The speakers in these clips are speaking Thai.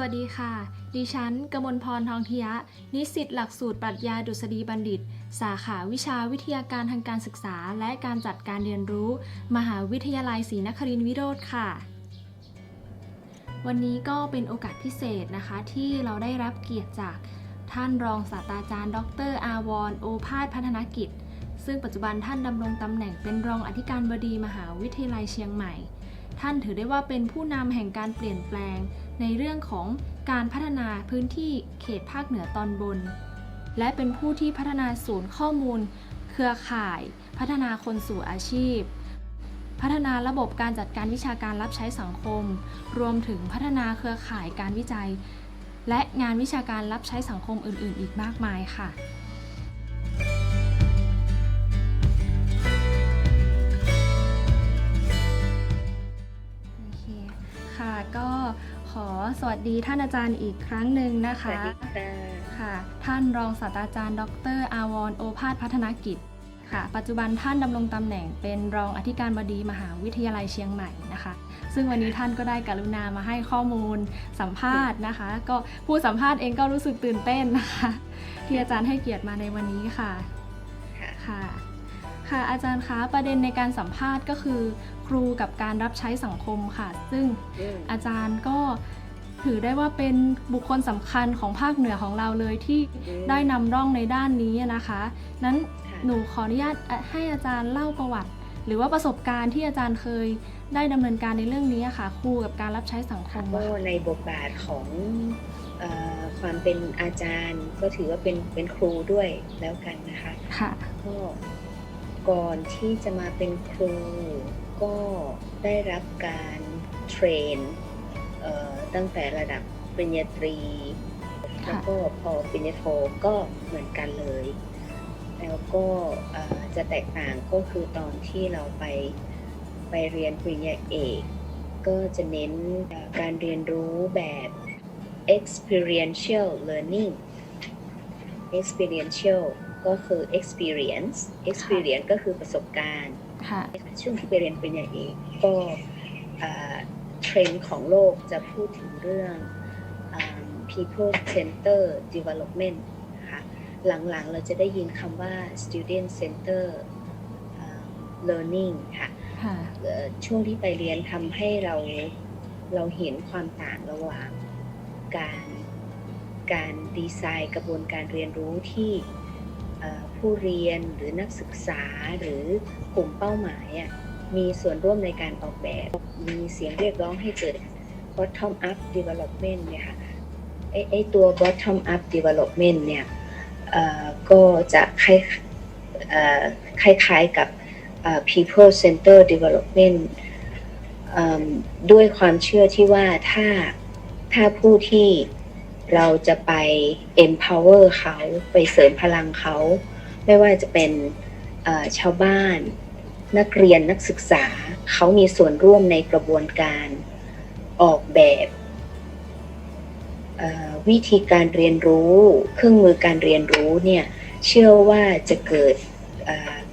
สวัสดีค่ะ ดิฉัน กมลพรทองทิยะนิสิตหลักสูตรปรัชญาดุษฎีบัณฑิต สาขาวิชาวิทยาการทางการศึกษา และการจัดการเรียนรู้ มหาวิทยาลัยศรีนครินทรวิโรธค่ะ วันนี้ก็เป็นโอกาสพิเศษนะคะ ที่เราได้รับเกียรติจากท่านรองศาสตราจารย์ ดร อาวรณ์โอภาสพัฒนกิจ ซึ่งปัจจุบันท่านดำรงตำแหน่งเป็นรองอธิการบดีมหาวิทยาลัยเชียงใหม่ ท่านถือได้ว่าเป็นผู้นำแห่งการเปลี่ยนแปลง ในเรื่องของการพัฒนาพื้นที่เขตภาคเหนือตอนบน และเป็นผู้ที่พัฒนาศูนย์ข้อมูล เครือข่าย พัฒนาคนสู่อาชีพ พัฒนาระบบการจัดการวิชาการรับใช้สังคม รวมถึงพัฒนาเครือข่ายการวิจัย และงานวิชาการรับใช้สังคมอื่น ๆ อีกมากมายค่ะ อสวัสดีท่านอาจารย์อีกครั้งหนึ่งนะสวัคะสดีค่ะค่ะ ท่านรองศาสตราจารย์ ดร อาวรณ์โอภาสพัฒนกิจค่ะ ปัจจุบันท่านดำรงตำแหน่งเป็นรองอธิการบดีมหาวิทยาลัยเชียงใหม่นะคะ ซึ่งวันนี้ท่านก็ได้กรุณามาให้ข้อมูลสัมภาษณ์นะคะ ก็ผู้สัมภาษณ์เองก็รู้สึกตื่นเต้นนะคะ ที่อาจารย์ให้เกียรติมาในวันนี้ค่ะค่ะ ค่ะค่ะอาจารย์คะประเด็นในการสัมภาษณ์ก็คือ ครูกับการรับใช้สังคมค่ะ ซึ่งอืมอาจารย์ก็ถือได้ว่าเป็นบุคคลสำคัญของภาคเหนือของเราเลยที่ได้นำร่องในด้านนี้นะคะ นั้นค่ะหนูขออนุญาตให้อาจารย์เล่าประวัติ หรือว่าประสบการณ์ที่อาจารย์เคยได้ดำเนินการในเรื่องนี้อะค่ะครูกับการรับใช้สังคมก็อะค่ะในบทบาทของเออความเป็นอาจารย์ก็ถือว่าเป็นเป็นครูด้วยแล้วกันนะคะค่ะก็ ก่อนที่จะมาเป็นครูก็ได้รับการเทรนตั้งแต่ระดับปริญญาตรี แล้วก็พอปริญญาโทก็เหมือนกันเลย แล้วก็จะแตกต่างก็คือตอนที่เราไปไปเรียนปริญญาเอก ก็จะเน้นการเรียนรู้แบบ experiential learning experiential ก็คือ experience experience ก็คือประสบการณ์ค่ะช่วงที่ไปเรียนปริญญาเอกก็อ่าเทรนด์ของโลกจะพูดถึงเรื่องอ่า people center development นะคะหลังๆเราจะได้ยินคำว่า student center อ่า learning ค่ะค่ะเอ่อช่วงที่ไปเรียนทำให้เราเราเห็นความต่างระหว่างการการดีไซน์กระบวนการเรียนรู้ที่เอ่อ ผู้เรียนหรือนักศึกษาหรือกลุ่มเป้าหมายอะมีส่วนร่วมในการออกแบบ มีเสียงเรียกร้องให้เกิด bottom up development เนี่ยค่ะไอไอตัว bottom up development เนี่ยก็จะคล้ายคล้ายๆกับ people center development ด้วยความเชื่อที่ว่าถ้าถ้าผู้ที่เราจะไป empower เขาไปเสริมพลังเขา ไม่ว่าจะเป็นชาวบ้าน นักเรียนนักศึกษา เขามีส่วนร่วมในกระบวนการออกแบบวิธีการเรียนรู้ เครื่องมือการเรียนรู้เนี่ยเชื่อว่าจะเกิด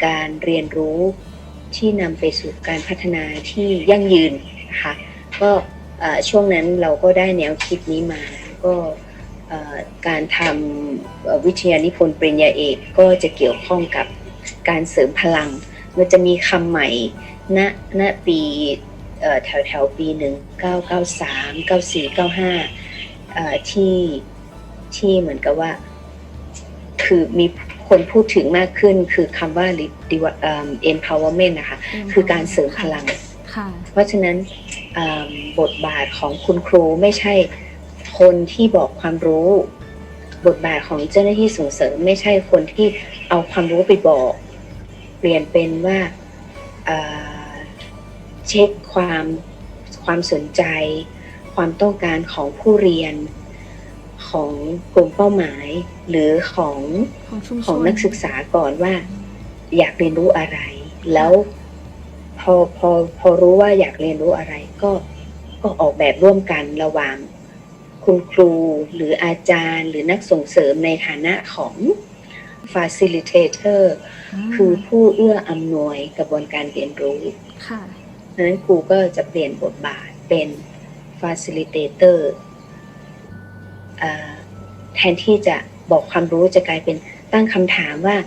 การเรียนรู้ที่นำไปสู่การพัฒนาที่ยั่งยืนนะคะก็ช่วงนั้นเราก็ได้แนวคิดนี้มาก็ การทำเอ่อวิทยานิพนธ์ปริญญาเอกก็จะเกี่ยวข้องกับการเสริมพลัง มันจะมีคำใหม่ณณปีเอ่อแถวแถวๆปี 1993 94 95เอ่อที่ที่เหมือนกับว่า คือมีคนพูดถึงมากขึ้นคือคำว่า re- เอิ่ม empowerment นะคะ คือการเสริมพลังค่ะเพราะฉะนั้นอ่าบทบาทของคุณครูไม่ใช่ คนที่บอกความรู้ บทบาทของเจ้าหน้าที่ส่งเสริมไม่ใช่คนที่เอาความรู้ไปบอก เปลี่ยนเป็นว่าอ่าเช็คความความสนใจ ความต้องการของผู้เรียนของกลุ่มเป้าหมาย หรือของของชุมชนของนักศึกษาก่อนว่า อยากเรียนรู้อะไร แล้วพอพอพอรู้ว่าอยากเรียนรู้อะไรก็ก็ออกแบบร่วมกันระหว่าง คุณครูหรืออาจารย์หรือนักส่งเสริมในฐานะของ facilitator มคือผู้เอื้ออำนวยกระบวนการเรียนรู้ค่ะดังนั้นครูก็จะเปลี่ยนบทบาทเป็น facilitator เอ่อแทนที่จะบอกความรู้จะกลายเป็นตั้งคำถามว่า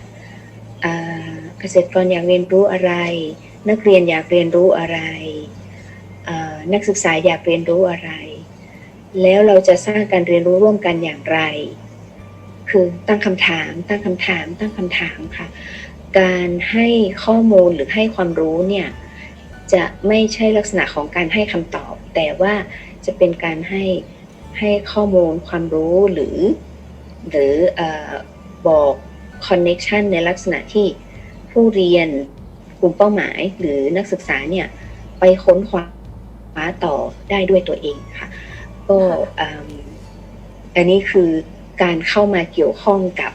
เอ่อเกษตรกรอยากเรียนรู้อะไร นักเรียนอยากเรียนรู้อะไรเอ่อนักศึกษาอยากเรียนรู้อะไร แล้วเราจะสร้างการเรียนรู้ร่วมกันอย่างไร คือตั้งคำถาม ตั้งคำถาม ตั้งคำถามค่ะ การให้ข้อมูลหรือให้ความรู้เนี่ย จะไม่ใช่ลักษณะของการให้คำตอบ แต่ว่าจะเป็นการให้ให้ข้อมูลความรู้หรือ หรือออบอกคอนเน็ชันในลักษณะที่ผู้เรียนกลุ่มเป้าหมายหรือนักศึกษาเนี่ย ไปค้นคว้าต่อได้ด้วยตัวเองค่ะ ก็อืมอันนี้คือการเข้ามาเกี่ยวข้องกับ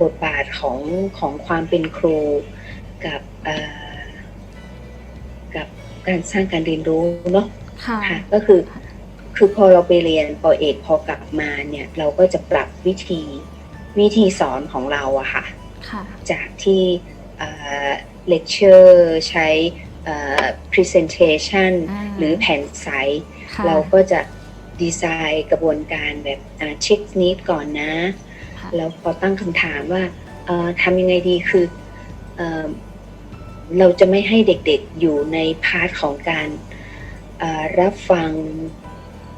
บทบาทของของความเป็นครูกับเอ่อกับการสร้างการเรียนรู้เนาะค่ะค่ะก็คือคือพอเราไปเรียนปอเอกพอกลับมาเนี่ย เราก็จะปรับวิธีวิธีสอนของเราอะค่ะค่ะจากที่เลคเชอร์ใช้เอ่อ presentation อ่าหรือแผ่นใสค่ะเราก็จะ ดีไซน์กระบวนการแบบเช็คนิดก่อนนะค่ะแล้วพอตั้งคำถามว่าเอ่อทำยังไงดีคือเอ่อเราจะไม่ให้เด็กๆอยู่ในพาร์ทของการเอ่อรับฟัง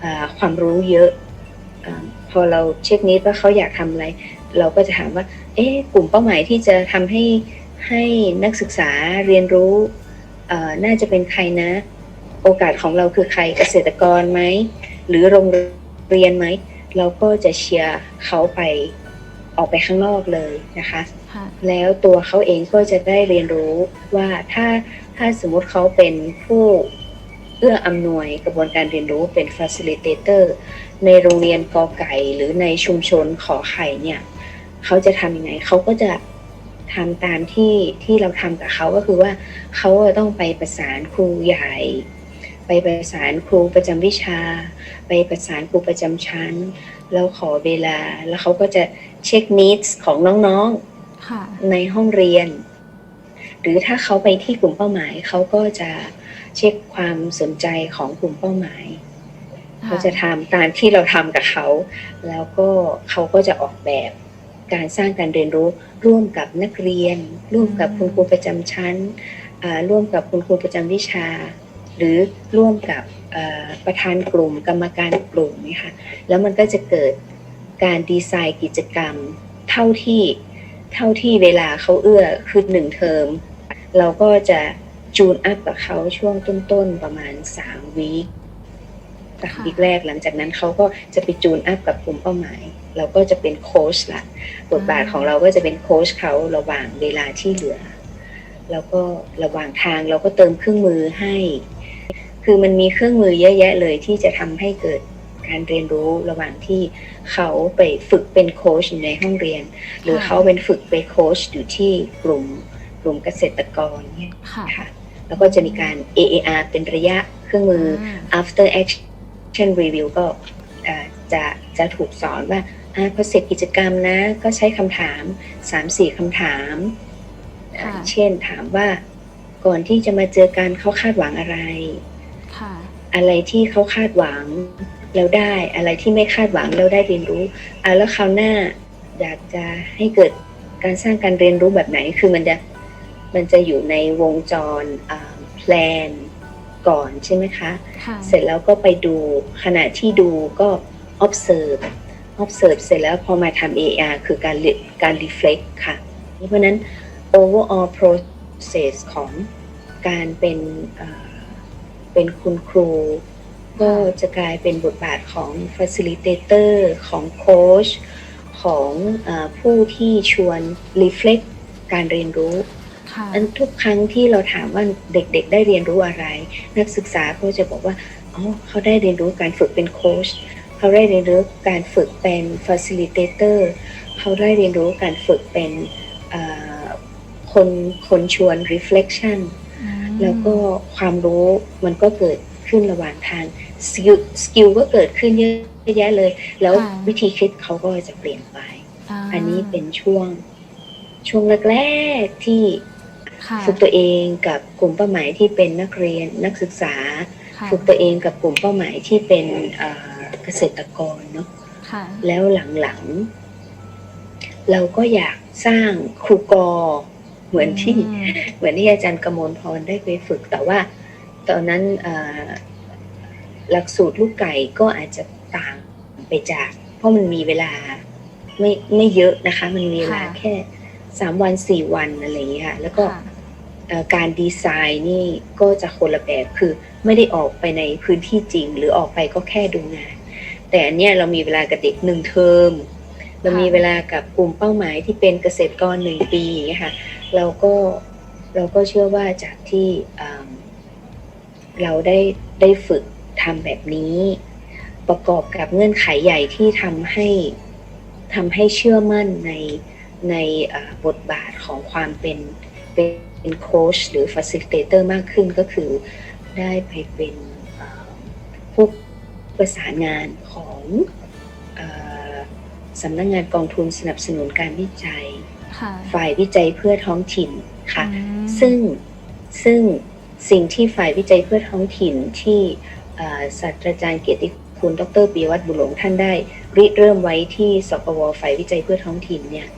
เอ่อความรู้เยอะเออพอเราเช็คนิดว่าเขาอยากทำอะไร เราก็จะถามว่า เอ๊ะกลุ่มเป้าหมายที่จะทำให้ให้นักศึกษาเรียนรู้เอ่อน่าจะเป็นใครนะ โอกาสของเราคือใครเกษตรกรไหม หรือโรงเรียนไหม เราก็จะเชียร์เขาไปออกไปข้างนอกเลยนะคะค่ะแล้วตัวเขาเองก็จะได้เรียนรู้ว่าถ้าถ้าสมมติเขาเป็นผู้เอื้ออำนวยกระบวนการเรียนรู้เป็น facilitator ในโรงเรียนกอไก่หรือในชุมชนขอไข่เนี่ยเขาจะทำยังไงเขาก็จะทำตามที่ที่เราทำกับเขาก็คือว่าเขาจะต้องไปประสานครูใหญ่ ไปประสานครูประจำวิชา ไปประสานครูประจำชั้น แล้วขอเวลา แล้วเขาก็จะเช็คนิดของน้องๆค่ะในห้องเรียน หรือถ้าเขาไปที่กลุ่มเป้าหมาย เขาก็จะเช็คความสนใจของกลุ่มเป้าหมายเขาจะทำตามที่เราทำกับเขา แล้วก็เขาก็จะออกแบบการสร้างการเรียนรู้ร่วมกับนักเรียน ร่วมกับคุณครูประจำชั้นอ่าร่วมกับคุณครูประจำวิชา หรือร่วมกับประธานกลุ่มกรรมการกลุ่มนะคะแล้วมันก็จะเกิดการดีไซน์กิจกรรมเท่าที่เท่าที่เวลาเขาเอื้อคือหนึ่งเทอม เราก็จะจูนอัพกับเขาช่วงต้นๆประมาณ3วีคสามวีคแรกหลังจากนั้นเขาก็จะไปจูนอัพกับกลุ่มเป้าหมาย เราก็จะเป็นโค้ชละบทบาทของเราก็จะเป็นโค้ชเขาระหว่างเวลาที่เหลือ แล้วก็ระหว่างทางเราก็เติมเครื่องมือให้ คือมันมีเครื่องมือเยอะแยะเลยที่จะทำให้เกิดการเรียนรู้ระหว่างที่เขาไปฝึกเป็นโค้ชอยู่ในห้องเรียน หรือเขาเป็นฝึกไปโค้ชอยู่ที่กลุ่มกลุ่มเกษตรกรเนี่ยค่ะค่ะแล้วก็จะมีการ AAR เป็นระยะเครื่องมืออ after action review ก็เอ่อจะจะถูกสอนว่าอ่าพอเสร็จกิจกรรมนะ ก็ใช้คำถาม 3-4คำถามเอ่อค่ะเช่นถามว่าก่อนที่จะมาเจอกันเขาคาดหวังอะไรค่ะ อะไรที่เขาคาดหวังแล้วได้อะไรที่ไม่คาดหวังแล้วได้เรียนรู้อะแล้วคราวหน้าอยากจะให้เกิดการสร้างการเรียนรู้แบบไหนคือมันจะมันจะอยู่ในวงจรแพลนก่อนใช่ไหมคะค่ะเสร็จแล้วก็ไปดูขณะที่ดูก็ observe observe เสร็จแล้วพอมาทำ AR คือการ re- การ reflect ค่ะ เพราะฉะนั้น overall process ของการเป็น เอ่อเป็นคุณครู ก็จะกลายเป็นบทบาทของ facilitator ของ coach ของเออผู้ที่ชวน reflect การเรียนรู้ค่ะอันทุกครั้งที่เราถามว่าเด็กๆ ได้เรียนรู้อะไร นักศึกษาก็จะบอกว่าอ๋อเขาได้เรียนรู้การฝึกเป็นโค้ชเขาได้เรียนรู้การฝึกเป็น facilitator เขาได้เรียนรู้การฝึกเป็นเอ่อคนคนชวน reflection อืม แล้วก็ความรู้มันก็เกิดขึ้นระหว่างทางสกิลสกิลก็เกิดขึ้นเยอะแยะเลย แล้ววิธีคิดเขาก็จะเปลี่ยนไปาอันนี้เป็นช่วงช่วงแรกๆที่ค่ะฝึกตัวเองกับกลุ่มเป้าหมายที่เป็นนักเรียนนักศึกษาค่ะฝึกตัวเองกับกลุ่มเป้าหมายที่เป็นเอ่อเกษตรกรเนาะค่ะค่ะแล้วหลังๆ เราก็อยากสร้างครูกอ เหมือนที่อืมเหมือนที่อาจารย์กมลพรได้ไปฝึก แต่ว่า ตอนนั้นเอ่อหลักสูตรลูกไก่ก็อาจจะต่างไปจาก เพราะมันมีเวลาไม่ไม่เยอะนะคะ มันมีเวลาค่ะแค่สามวันสี่วันอะไรอย่างเงี้ยค่ะแล้วก็ค่ะเอ่อการดีไซน์นี่ก็จะคนละแบบคือไม่ได้ออกไปในพื้นที่จริง หรือออกไปก็แค่ดูงาน แต่อันเนี้ยเรามีเวลากับเด็กหนึ่งเทอมเรามีเวลากับกลุ่มเป้าหมายที่เป็นเกษตรกรหนึ่งปีอย่างเงี้ยค่ะ เราก็เราก็เชื่อว่าจากที่เราได้ได้ฝึกทำแบบนี้ ประกอบกับเงื่อนไขใหญ่ที่ทำให้ทำให้เชื่อมั่นในในบทบาทของความเป็นเป็นโค้ชหรือ facilitator มากขึ้นก็คือได้ไปเป็นผู้ประสานงานของอสำนักงงานกองทุนสนับสนุนการวิจัย ฝ่ายวิจัยเพื่อท้องถิ่นค่ะอืมซึ่งซึ่งสิ่งที่ฝ่ายวิจัยเพื่อท้องถิ่นที่อ่าศาสตราจารย์เกียรติคุณดรปียวัฒน์บุญหลงท่านได้ริเริ่มไว้ที่สปวฝ่ายวิจัยเพื่อท้องถิ่นเนี่ย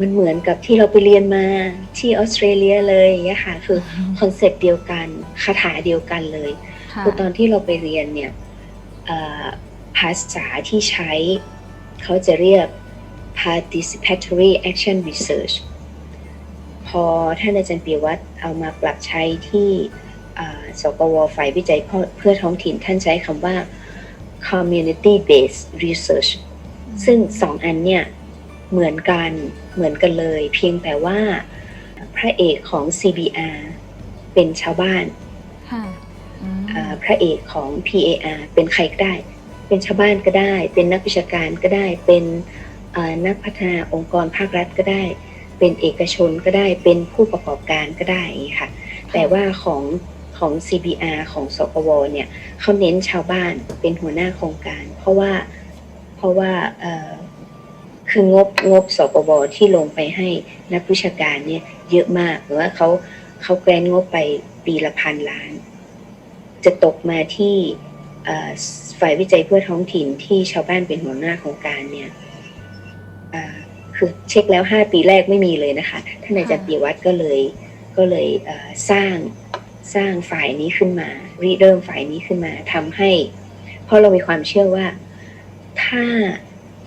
มันเหมือนกับที่เราไปเรียนมาที่ออสเตรเลียเลยอย่างเงี้ยค่ะคือคอนเซปต์เดียวกันคาถาเดียวกันเลยค่ะคือตอนที่เราไปเรียนเนี่ยเอ่อภาษาที่ใช้เขาจะเรียก participatory action research พอท่านอาจารย์ปียวัฒน์เอามาปรับใช้ที่อ่าสปวฝ่ายวิจัยเพื่อเพื่อท้องถิ่นท่านใช้คำว่า community based research ซึ่งสองอันเนี่ย เหมือนกันเหมือนกันเลย เพียงแต่ว่าพระเอกของ CBR เป็นชาวบ้านค่ะอืมอ่าพระเอกของ PAR เป็นใครก็ได้ เป็นชาวบ้านก็ได้ เป็นนักวิชาการก็ได้เป็นอ่า นักพัฒนาองค์กรภาครัฐก็ได้ เป็นเอกชนก็ได้เป็นผู้ประกอบการก็ได้ค่ะ แต่ว่าของของ CBR ของสปวเนี่ยเขาเน้นชาวบ้านเป็นหัวหน้าโครงการ เพราะว่าเพราะว่าคืองบงบสปวที่ลงไปให้นักวิชาการเนี่ยเยอะมากหรือว่าเขาเขาแกรนงบไปปีละพันล้าน จะตกมาที่ฝ่ายวิจัยเพื่อท้องถิ่นที่ชาวบ้านเป็นหัวหน้าโครงการเนี่ย คือเช็คแล้ว 5 ปีแรกไม่มีเลยนะคะท่านอาจารย์ปียวัฒน์ก็เลยก็เลยเอ่อสร้างสร้างฝ่ายนี้ขึ้นมาริเริ่มฝ่ายนี้ขึ้นมาทำให้ เพราะเรามีความเชื่อว่า ถ้า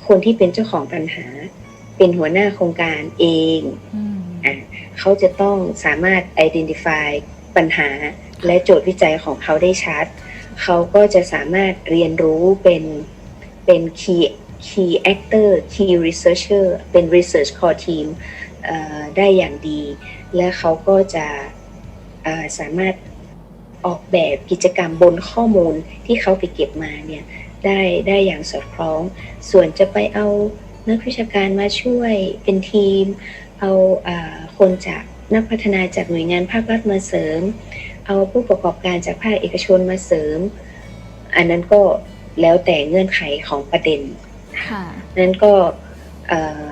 คนที่เป็นเจ้าของปัญหา เป็นหัวหน้าโครงการเองอืมอะเขาจะต้องสามารถ identify ปัญหาและโจทย์วิจัยของเขาได้ชัด เขาก็จะสามารถเรียนรู้เป็นเป็น key key actor key researcher เป็น research core team ได้อย่างดี และเขาก็จะสามารถออกแบบกิจกรรมบนข้อมูลที่เขาไปเก็บมาเนี่ยได้ได้อย่างสอดคล้อง ส่วนจะไปเอานักวิชาการมาช่วยเป็นทีม เอาอาคนจากนักพัฒนาจากหน่วยงานภาครัฐมาเสริม เอาผู้ประกอบการจากภาคเอกชนมาเสริม อันนั้นก็แล้วแต่เงื่อนไขของประเด็น ค่ะนั้นก็เอ่อ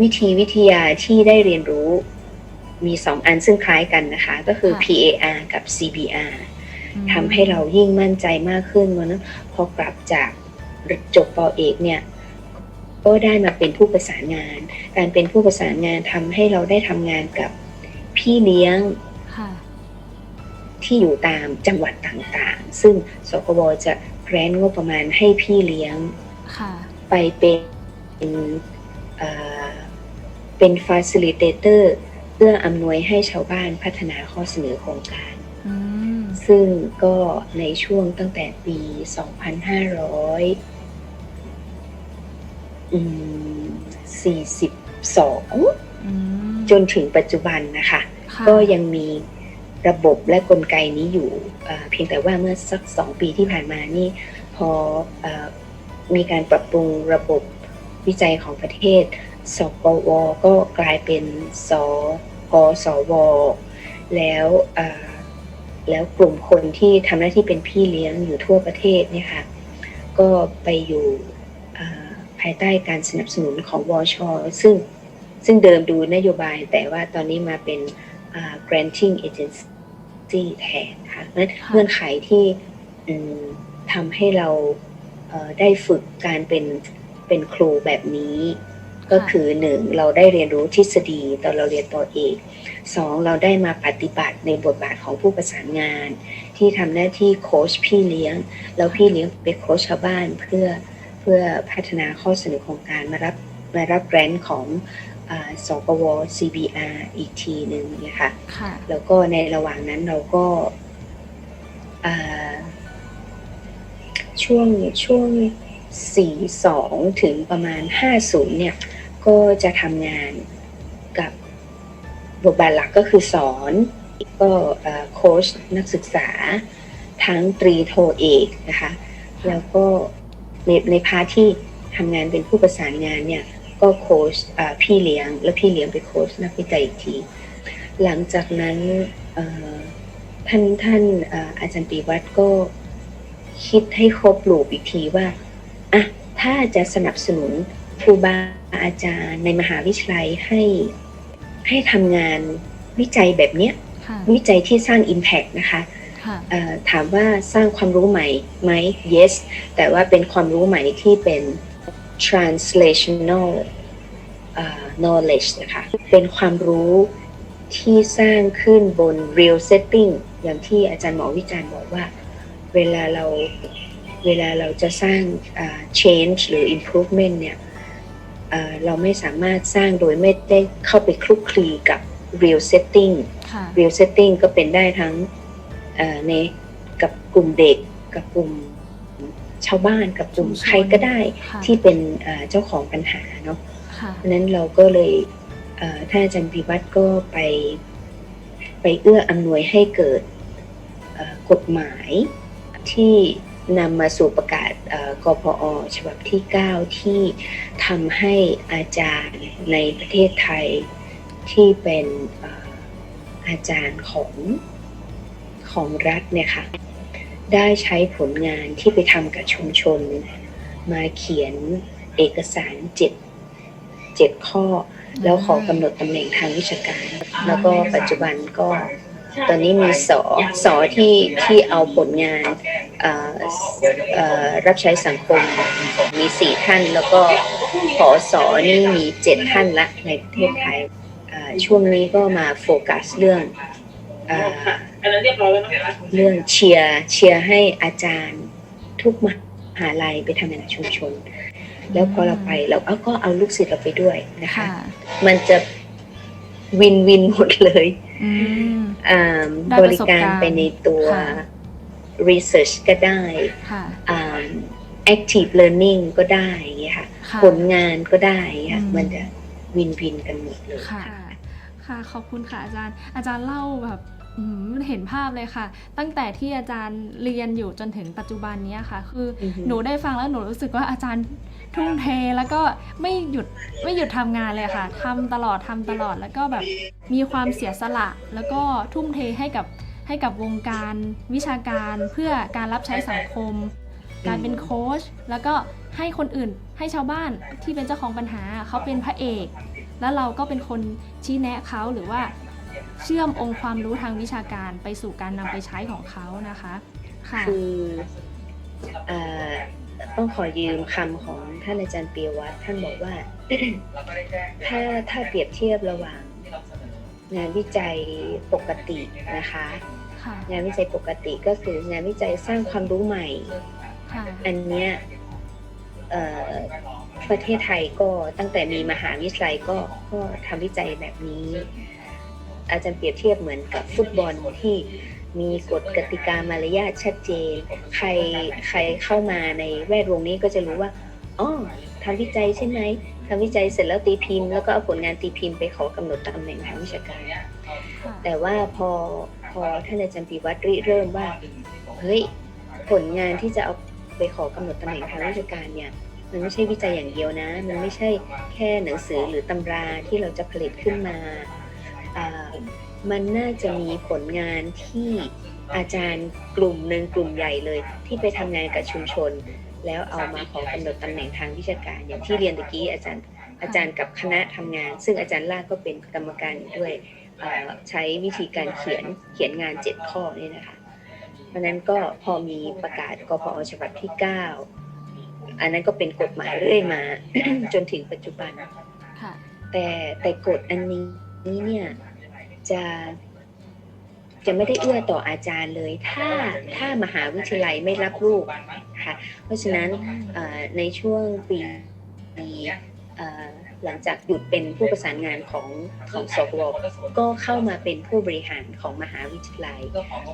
วิธีวิทยาที่ได้เรียนรู้มีสองอันซึ่งคล้ายกันนะคะ ก็คือค่ะ PAR กับ CBR อืมทำให้เรายิ่งมั่นใจมากขึ้นวันนั้นพอกลับจากจบปอเอกเนี่ยก็ได้มาเป็นผู้ประสานงาน การเป็นผู้ประสานงานทำให้เราได้ทำงานกับพี่เลี้ยงค่ะที่อยู่ตามจังหวัดต่างๆ ซึ่งสกวจะแกรนงบประมาณให้พี่เลี้ยง ค่ะ ไปเป็นเอ่อเป็น facilitator เพื่ออำนวยให้ชาวบ้านพัฒนาข้อเสนอโครงการอืมซึ่งก็ในช่วงตั้งแต่ปี 2500อืม42อืมจนถึงปัจจุบันนะคะค่ะก็ยังมีระบบและกลไกนี้อยู่เอ่อเพียงแต่ว่าเมื่อสักสองปีที่ผ่านมานี่ พอเออ มีการปรับปรุงระบบวิจัยของประเทศสปวก็กลายเป็นสกสว แล้วเอ่อแล้วกลุ่มคนที่ทำหน้าที่เป็นพี่เลี้ยงอยู่ทั่วประเทศเนี่ยค่ะ ก็ไปอยู่เอ่อภายใต้การสนับสนุนของวช ซึ่งซึ่งเดิมดูนโยบายแต่ว่าตอนนี้มาเป็นอ่า granting agency แทนค่ะเพราะฉะนั้นค่ะเงื่อนไขที่อืมทำให้เราเอ่อ ได้ฝึกการเป็นเป็นครูแบบนี้ ก็คือหนึ่งเราได้เรียนรู้ทฤษฎีตอนเราเรียนต่อเอกสองเราได้มาปฏิบัติในบทบาทของผู้ประสานงาน ที่ทำหน้าที่โค้ชพี่เลี้ยง แล้วพี่เลี้ยงไปโค้ชชาวบ้านเพื่อเพื่อพัฒนาข้อเสนอโครงการมารับมารับแกรนด์ของอาสปว CBR อีกทีหนึ่งนะคะค่ะแล้วก็ในระหว่างนั้นเราก็อ่า ช่วงช่วง 42 ถึงประมาณ 50 เนี่ย ก็จะทำงานกับบทบาทหลักก็คือสอนก็โค้ชนักศึกษา ทั้งตรีโทเอกนะคะ แล้วก็ในในพาร์ทที่ทำงานเป็นผู้ประสานงานเนี่ย ก็โค้ชพี่เลี้ยง แล้วพี่เลี้ยงไปโค้ชนักวิจัยอีกที หลังจากนั้นท่านท่านเอ่ออาจารย์ปีวัตรก็ คิดให้ครบลูปอีกทีว่าอะถ้าจะสนับสนุนครูบาอาจารย์ในมหาวิทยาลัยให้ให้ทำงานวิจัยแบบเนี้ยค่ะวิจัยที่สร้าง Impact นะคะค่ะเอ่อถามว่าสร้างความรู้ใหม่ไหม yes แต่ว่าเป็นความรู้ใหม่ที่เป็น translational เอ่อ knowledge นะคะ เป็นความรู้ที่สร้างขึ้นบน real setting อย่างที่อาจารย์หมอวิจารณ์บอกว่า เวลาเราเวลาเราจะสร้างอ่า change หรือ improvement เนี่ยเอ่อเราไม่สามารถสร้างโดยไม่ได้เข้าไปคลุกคลีกับ real setting ค่ะ real setting ก็เป็นได้ทั้งเอ่อในกับกลุ่มเด็กกับกลุ่มชาวบ้านกับกลุ่มชุมชนใครก็ได้ค่ะที่เป็นเอ่อเจ้าของปัญหาเนาะค่ะเพราะฉะนั้นเราก็เลยเอ่อท่านอาจารย์พิวัตรก็ไปไปเอื้ออำนวยให้เกิดเอ่อกฎหมาย ที่นำมาสู่ประกาศกพอฉบับที่ 9 ที่ทำให้อาจารย์ในประเทศไทยที่เป็นเอ่ออาจารย์ของของรัฐเนี่ยค่ะได้ใช้ผลงานที่ไปทำกับชุมชน มาเขียนเอกสารเจ็ดเจ็ดข้อ แล้วขอกำหนดตำแหน่งทางวิชาการ แล้วก็ปัจจุบันก็ ตอนนี้มีสอสอที่ที่เอาผลงานเอ่อเอ่อรับใช้สังคมมีสี่ท่าน แล้วก็ผอสอนี่มีเจ็ดท่านละในประเทศไทยเอ่อช่วงนี้ก็มาโฟกัสเรื่องเอ่ออันนั้นเรียบร้อยแล้วนะคะเรื่องเชียร์เชียร์ให้อาจารย์ทุกมหาลัยไปทำงานกับชุมชน แล้วพอเราไปเราเอาก็เอาลูกศิษย์เราไปด้วยนะคะค่ะมันจะวินวินหมดเลย อืม อ่าได้บประริสบการการณ์ไปในตัว ค่ะ research ก็ได้ ค่ะ อ่า active learning ก็ได้อย่างเงี้ยค่ะ ค่ะ ผลงานก็ได้ค่ะอืม มันจะวินวินกันหมดเลย ค่ะ ค่ะ ขอบคุณค่ะอาจารย์ อาจารย์เล่าแบบอืม เห็นภาพเลยค่ะ ตั้งแต่ที่อาจารย์เรียนอยู่จนถึงปัจจุบันเนี้ยค่ะ คือออฮึหนูได้ฟังแล้วหนูรู้สึกว่าอาจารย์ทุ่มเทแล้วก็ไม่หยุดไม่หยุดทำงานเลยค่ะทำตลอดทำตลอดแล้วก็แบบมีความเสียสละ แล้วก็ทุ่มเทให้กับให้กับวงการวิชาการเพื่อการรับใช้สังคม การเป็นโค้ชแล้วก็ให้คนอื่นให้ชาวบ้านที่เป็นเจ้าของปัญหาเขาเป็นพระเอก แล้วเราก็เป็นคนชี้แนะเขาหรือว่า เชื่อมองค์ความรู้ทางวิชาการไปสู่การนำไปใช้ของเขานะคะค่ะคือเอ่อต้องขอยืมคำของท่านอาจารย์เปียวัฒน์ท่านบอกว่า ถ้าถ้าเปรียบเทียบระหว่างงานวิจัยปกตินะคะค่ะงานวิจัยปกติก็คืองานวิจัยสร้างความรู้ใหม่ค่ะอันเนี้ยเอ่อประเทศไทยก็ตั้งแต่มีมหาวิทยาลัยก็ก็ทำวิจัยแบบนี้ อาจารย์เปรียบเทียบเหมือนกับฟุตบอลที่มีกฎกติกามารยาทชัดเจน ใครใครเข้ามาในแวดวงนี้ก็จะรู้ว่าอ๋อทำวิจัยใช่ไหมทำวิจัยเสร็จแล้วตีพิมพ์แล้วก็เอาผลงานตีพิมพ์ไปขอกำหนดตำแหน่งทางวิชาการค่ะแต่ว่าพอพอท่านอาจารย์ปีวัตรริเริ่มว่าเฮ้ยผลงานที่จะเอาไปขอกำหนดตำแหน่งทางราชการเนี่ยมันไม่ใช่วิจัยอย่างเดียวนะ มันไม่ใช่แค่หนังสือหรือตำราที่เราจะผลิตขึ้นมาอ่า มันน่าจะมีผลงานที่อาจารย์กลุ่มหนึ่งกลุ่มใหญ่เลย ที่ไปทำงานกับชุมชน แล้วเอามาขอกำหนดตำแหน่งทางวิชาการ อย่างที่เรียนตะกี้อาจารย์อาจารย์กับคณะทำงาน ซึ่งอาจารย์ลากก็เป็นกรรมการอยู่ด้วยเอ่อใช้วิธีการเขียนเขียนงาน7ข้อนี่นะคะเพราะฉะนั้นก็พอมีประกาศกพอฉบับที่ 9 อันนั้นก็เป็นกฎหมายเรื่อยมาจนถึงปัจจุบันค่ะแต่แต่กฎอันนี้ เนี่ยจะจะไม่ได้เอื้อต่ออาจารย์เลย ถ้าถ้ามหาวิทยาลัยไม่รับลูกค่ะเพราะฉะนั้นในช่วงปีหลังจากหยุดเป็นผู้ประสานงานของของสวก็เข้ามาเป็นผู้บริหารของมหาวิทยาลัย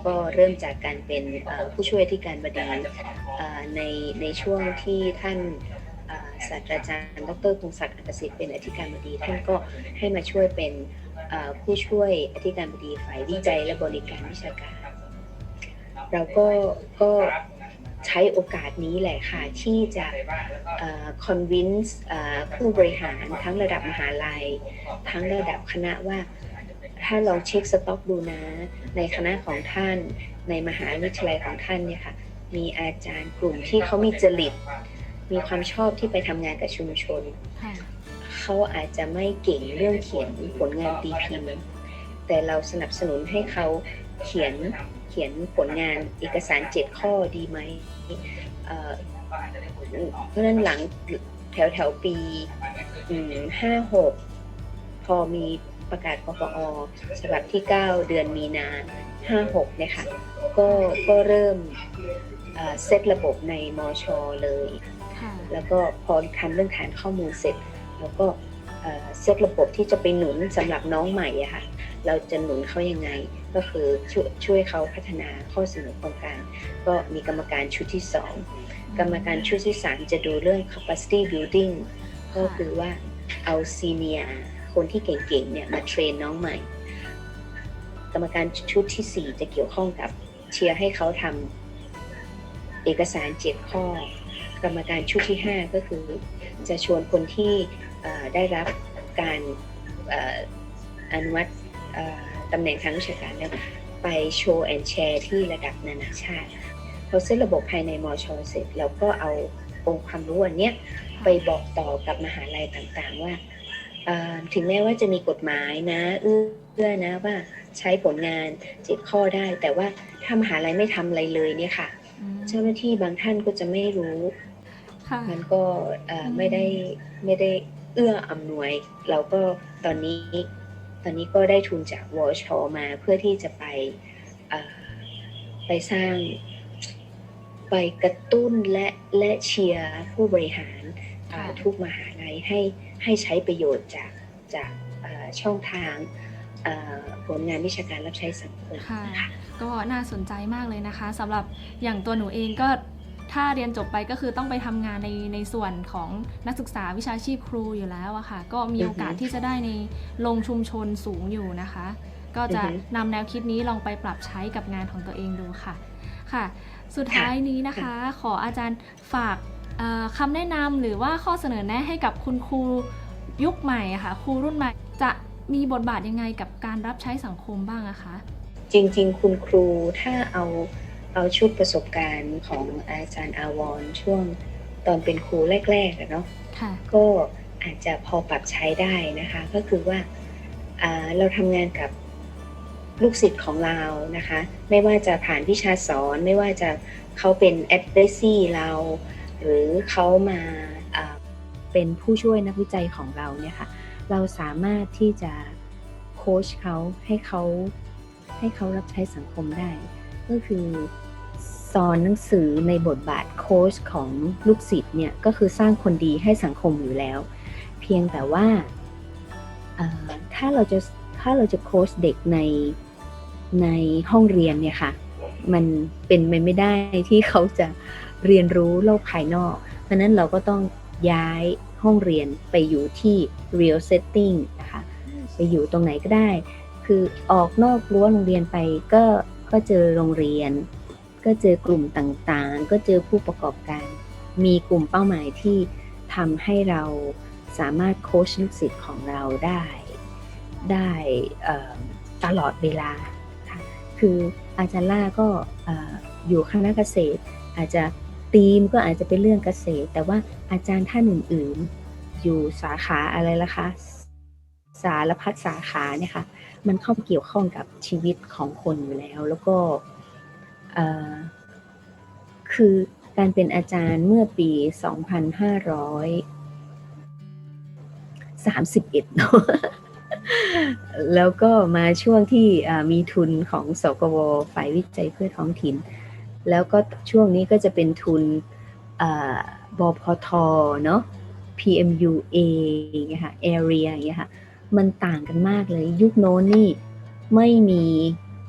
ก็เริ่มจากการเป็นผู้ช่วยที่การบดีในในช่วงที่ท่านศาสตราจารย์ ดรพงศักดิ์อักษิตเป็นอธิการบดี ท่านก็ให้มาช่วยเป็น ผู้ช่วยอธิการบดีฝ่ายวิจัยและบริการวิชาการ เราก็ก็ใช้โอกาสนี้แหละค่ะ ที่จะ convince ผู้บริหารทั้งระดับมหาลัย ทั้งระดับคณะว่า ถ้าลองเช็คสต็อกดูนะ ในคณะของท่านในมหาวิทยาลัยของท่านเนี่ยค่ะ มีอาจารย์กลุ่มที่เขามีจริต มีความชอบที่ไปทำงานกับชุมชน เขาอาจจะไม่เก่งเรื่องเขียนผลงานตีพิมพ์ แต่เราสนับสนุนให้เขาเขียนเขียนผลงานเอกสารเจ็ดข้อดีไหมเอ่อเพราะฉะนั้นหลังแถวแถวๆปีห้าหกพอมีประกาศกปอฉบับที่ 9 เดือนมีนาห้าหกเนี่ยค่ะก็ก็เริ่มเอ่อเซตระบบในมอชอเลยค่ะแล้วก็พอทำเรื่องฐานข้อมูลเสร็จ แล้วก็เซตระบบที่จะไปหนุนสำหรับน้องใหม่อะค่ะ เราจะหนุนเขายังไง ก็คือช่วยช่วยเขาพัฒนาข้อเสนอโครงการ ก็มีกรรมการชุดที่ 2 กรรมการชุดที่ 3 จะดูเรื่อง capacity building ก็คือว่าเอาซีเนียคนที่เก่งๆเนี่ยมาเทรนน้องใหม่ กรรมการชุดทีสี่4 จะเกี่ยวข้องกับเชียร์ให้เขาทำเอกสารเจ็ดข้อ กรรมการชุดที่ 5 ก็คือจะชวนคนที่ ได้รับการเอ่ออนุมัติเอ่อตำแหน่งทางวิชาการแล้วไปโชว์แอนแชร์ที่ระดับนานาชาติพอเซตระบบภายในมอชอเสร็จเราก็เอาองค์ความรู้อันเนี้ยไปบอกต่อกับมหาลัยต่างๆว่าเอ่อถึงแม้ว่าจะมีกฎหมายนะเอื้อนะว่าใช้ผลงานเจ็ดข้อได้ แต่ว่าถ้ามหาลัยไม่ทำอะไรเลยเนี่ยค่ะอืมเจ้าหน้าที่บางท่านก็จะไม่รู้ค่ะมันก็เอ่ออมไม่ได้ไม่ได้ เอื้ออำนวย เราก็ตอนนี้ตอนนี้ก็ได้ทุนจากวชมาเพื่อที่จะไปเอ่อไปสร้างไปกระตุ้นและและเชียร์ผู้บริหารเอ่อค่ะทุกมหาลัยให้ให้ใช้ประโยชน์จากจากเอ่อช่องทางเอ่อผลงานวิชาการรับใช้สังคมค่ะค่ะก็น่าสนใจมากเลยนะคะสำหรับอย่างตัวหนูเองก็ ถ้าเรียนจบไปก็คือต้องไปทำงานในในส่วนของนักศึกษาวิชาชีพครูอยู่แล้วอะค่ะ ก็มีโอกาสที่จะได้ในลงชุมชนสูงอยู่นะคะ ก็จะอือฮึนำแนวคิดนี้ลองไปปรับใช้กับงานของตัวเองดูค่ะค่ะ สุดท้ายนี้นะคะ ขออาจารย์ฝากคำแนะนำหรือว่าข้อเสนอแนะให้กับคุณครูยุคใหม่ค่ะครูรุ่นใหม่จะมีบทบาทยังไงกับการรับใช้สังคมบ้างอะคะ จริง ๆ คุณครูถ้าเอา เอาชุดประสบการณ์ของอาจารย์อาวรณ์ช่วงตอนเป็นครูแรกๆอะเนาะค่ะก็อาจจะพอปรับใช้ได้นะคะ ก็คือว่าอ่าเราทำงานกับลูกศิษย์ของเรานะคะ ไม่ว่าจะผ่านวิชาสอนไม่ว่าจะเขาเป็น a d v i s y เรา หรือเขามาอ่าเป็นผู้ช่วยนักวิจัยของเราเนี่ยค่ะเราสามารถที่จะโค้ชเขาให้เขาให้เขารับใช้สังคมได้ ก็คือ สอนหนังสือในบทบาทโค้ชของลูกศิษย์เนี่ยก็คือสร้างคนดีให้สังคมอยู่แล้ว เพียงแต่ว่าถ้าเราจะถ้าเราจะโค้ชเด็กในในห้องเรียนเนี่ยค่ะมันเป็นไปไม่ได้ที่เขาจะเรียนรู้โลกภายนอก เพราะฉะนั้นเราก็ต้องย้ายห้องเรียนไปอยู่ที่ real setting นะคะไปอยู่ตรงไหนก็ได้ คือออกนอกรั้วโรงเรียนไปก็ก็เจอโรงเรียน ก็เจอกลุ่มต่างๆ ก็เจอผู้ประกอบการ มีกลุ่มเป้าหมายที่ทำให้เราสามารถโค้ชลูกศิษย์ของเราได้ได้ตลอดเวลาค่ะคืออาจารย์ล่าก็ออยู่คณะเกษตร อาจจะธีมก็อาจจะเป็นเรื่องเกษตร แต่ว่าอาจารย์ท่านอื่นๆ อยู่สาขาอะไรล่ะคะ สารพัดสาขาเนี่ยค่ะ มันเข้าเกี่ยวข้องกับชีวิตของคนอยู่แล้ว แล้วก็ คือการเป็นอาจารย์เมื่อปี 2531เนาะแล้วก็มาช่วงที่มีทุนของสกวฝ่ายวิจัยเพื่อท้องถิ่น แล้วก็ช่วงนี้ก็จะเป็นทุนอาบพทเนาะ PMUA อย่างเงี้ยค่ะ area อย่างเงี้ยค่ะ มันต่างกันมากเลย ยุคโน้นนี่ไม่มี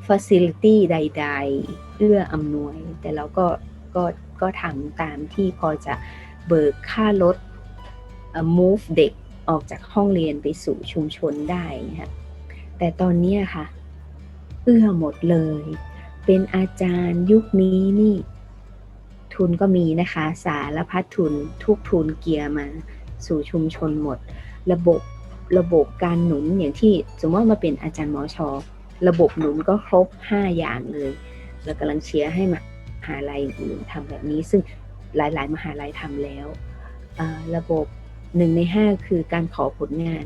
facility ใด ๆ เอื้ออำนวย แต่เราก็ก็ก็ทำตามที่พอจะเบิกค่ารถ move เด็กออกจากห้องเรียนไปสู่ชุมชนได้นะคะแต่ตอนนี้ค่ะ เอื้อหมดเลย เป็นอาจารย์ยุคนี้นี่ ทุนก็มีนะคะ สารพัดทุนทุกทุนเกียร์มาสู่ชุมชนหมด ระบบระบบการหนุนอย่างที่สมมติว่ามาเป็นอาจารย์หมอชอระบบหนุนก็ครบ 5 อย่างเลย เรากำลังเชียร์ให้มหาลัยอื่นทำแบบนี้ ซึ่งหลาย ๆ มหาลัยทำแล้วระบบหนึ่งใน5คือการขอผลงาน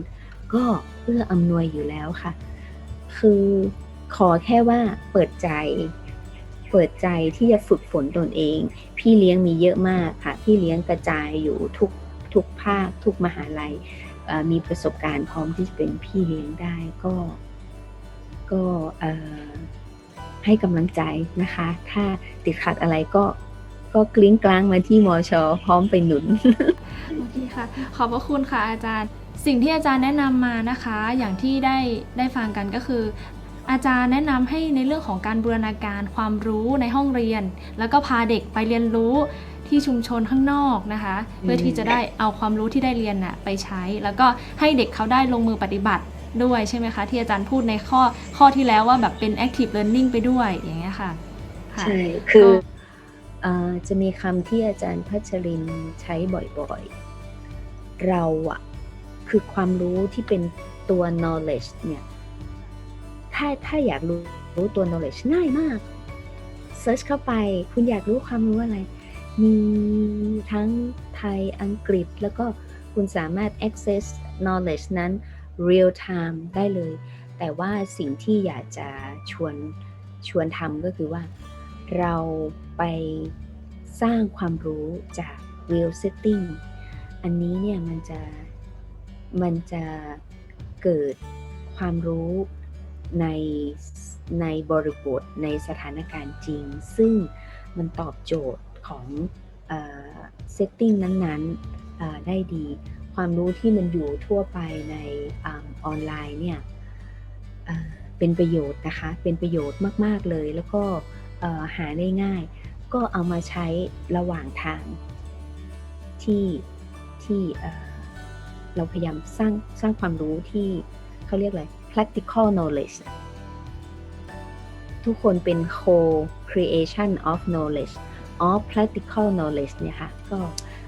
ก็เพื่ออำนวยอยู่แล้วค่ะ คือขอแค่ว่าเปิดใจ เปิดใจที่จะฝึกฝนตนเอง พี่เลี้ยงมีเยอะมากค่ะ พี่เลี้ยงกระจายอยู่ทุกทุกภาค ทุกมหาลัยมีประสบการณ์พร้อมที่จะเป็นพี่เลี้ยงได้ก็ก็ ให้กำลังใจนะคะ ถ้าติดขัดอะไรก็ก็กลิ้งกลางมาที่มอชอพร้อมไปหนุน โอเคค่ะ ขอบพระคุณค่ะอาจารย์ สิ่งที่อาจารย์แนะนำมานะคะ อย่างที่ได้ได้ฟังกันก็คือ อาจารย์แนะนำให้ในเรื่องของการบูรณาการความรู้ในห้องเรียน แล้วก็พาเด็กไปเรียนรู้ที่ชุมชนข้างนอกนะคะ เพื่อที่จะได้เอาความรู้ที่ได้เรียนน่ะไปใช้ แล้วก็ให้เด็กเขาได้ลงมือปฏิบัติ ด้วยใช่ไหมคะ ที่อาจารย์พูดในข้อข้อที่แล้วว่าแบบเป็น active learning ไปด้วยอย่างเงี้ยค่ะค่ะใช่คือก็เอ่อจะมีคำที่อาจารย์พัชรินทร์ใช้บ่อยๆ เราอะคือความรู้ที่เป็นตัว knowledge เนี่ย ถ้าถ้าอยากรู้รู้ตัว knowledge ง่ายมาก search เข้าไปคุณอยากรู้ความรู้อะไร มีทั้งไทยอังกฤษ แล้วก็คุณสามารถ access knowledge นั้น real time ได้เลย แต่ว่าสิ่งที่อยากจะชวนชวนทำก็คือว่า เราไปสร้างความรู้จาก real setting อันนี้เนี่ยมันจะมันจะเกิดความรู้ในในบริบทในสถานการณ์จริง ซึ่งมันตอบโจทย์ของเอ่อ setting นั้นๆได้ดี ความรู้ที่มันอยู่ทั่วไปในอออนไลน์เนี่ยเป็นประโยชน์นะคะ เป็นประโยชน์มากๆเลย แล้วก็หาได้ง่าย ก็เอามาใช้ระหว่างทางที่ที่เอ่อเราพยายามสร้างสร้างความรู้ที่เขาเรียกอะไร practical knowledge ทุกคนเป็น co-creation of knowledge of practical knowledge เนี่ยค่ะ ก็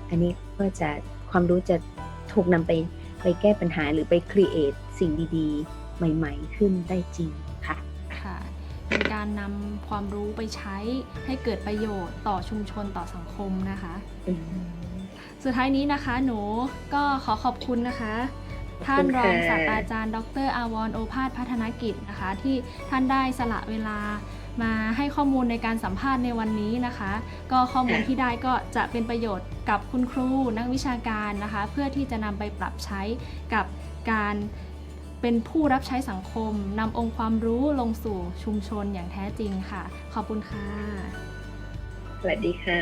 อันนี้ก็จะความรู้จะ ถูกนำไปไปแก้ปัญหาหรือไป create สิ่งดีๆ ใหม่ๆ ขึ้นได้จริงค่ะค่ะเป็นการนำความรู้ไปใช้ให้เกิดประโยชน์ต่อชุมชนต่อสังคมนะคะอืมสุดท้ายนี้นะคะหนูก็ขอขอบคุณนะคะขอบท่าคุนณรองค่ะศาสตราจารย์ ดรอาวรโอภาสพัฒนกิจนะคะ ที่ท่านได้สละเวลา มาให้ข้อมูลในการสัมภาษณ์ในวันนี้นะคะ ก็ข้อมูลที่ได้ก็จะเป็นประโยชน์กับคุณครูนักวิชาการนะคะ เพื่อที่จะนำไปปรับใช้กับการเป็นผู้รับใช้สังคมนำองค์ความรู้ลงสู่ชุมชนอย่างแท้จริงค่ะ ขอบคุณค่ะ สวัสดีค่ะ